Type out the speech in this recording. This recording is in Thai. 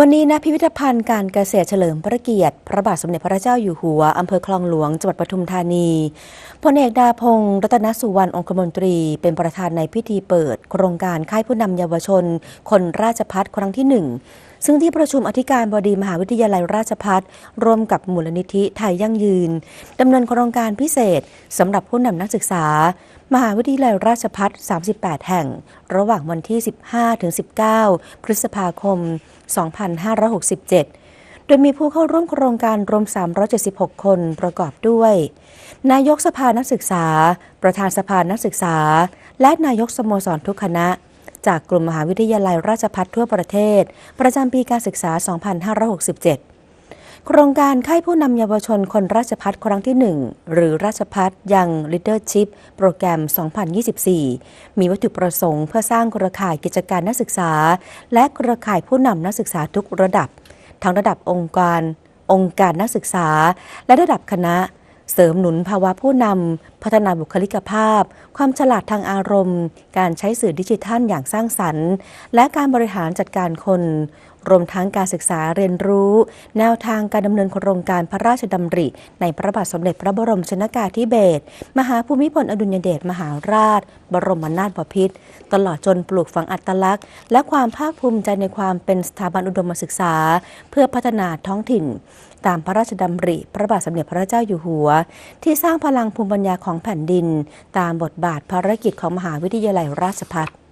วันนี้ณพิพิธภัณฑ์การเกษตรเฉลิมพระเกียรติ พระบาทสมเด็จพระเจ้าอยู่หัว อำเภอคลองหลวง จังหวัดปทุมธานีพลเอกดาพงศ์รัตนสุวรรณองคมนตรี เป็นประธานในพิธีเปิด โครงการค่ายผู้นำเยาวชน คนราชพัฒครั้งที่หนึ่งซึ่งที่ประชุมอธิการบดีมหาวิทยาลัยราชพัฒร่วมกับมูลนิธิไทยยั่งยืนดำเนินโครงการพิเศษสำหรับผู้นำนักศึกษา มหาวิทยาลัยราชพัฒ38 แห่ง ระหว่างวันที่ 15-19 พฤษภาคม2567 โดยมีผู้เข้าร่วมโครงการรวม 376 คนประกอบด้วย นายกสภานักศึกษา ประธานสภานักศึกษา และนายกสโมสรทุกคณะ จากกลุ่มมหาวิทยาลัยราชพัฒทั่วประเทศ ประจำปีการศึกษา 2567 โครงการค่ายผู้นำเยาวชนคนราชพัฒครั้งที่ 1 หรือราชพัฒยัง Leadership โปรแกรม 2024 มีวัตถุประสงค์เพื่อสร้างเครือข่ายกิจการนักศึกษา และเครือข่ายผู้นำนักศึกษาทุกระดับ ทั้งระดับองค์การองค์การนักศึกษา และระดับคณะ เสริมหนุนภาวะผู้นำพัฒนาบุคลิกภาพ ความฉลาดทางอารมณ์ การใช้สื่อดิจิทัลอย่างสร้างสรรค์ และการบริหารจัดการคน รวมทั้งการศึกษาเรียนรู้ แนวทางการดำเนินโครงการพระราชดำริ ในพระบาทสมเด็จพระบรมชนกาธิเบศรมหาภูมิพลอดุลยเดชมหาราช บรมนาถบพิตรตลอดจนปลูกฝังอัตลักษณ์ และความภาคภูมิใจในความเป็นสถาบันอุดมศึกษา เพื่อพัฒนาท้องถิ่น ตามพระราชดำริ พระบาทสมเด็จพระเจ้าอยู่หัว ที่สร้างพลังภูมิปัญญาของแผ่นดิน ตามบทบาทภารกิจของมหาวิทยาลัยราชภัฏ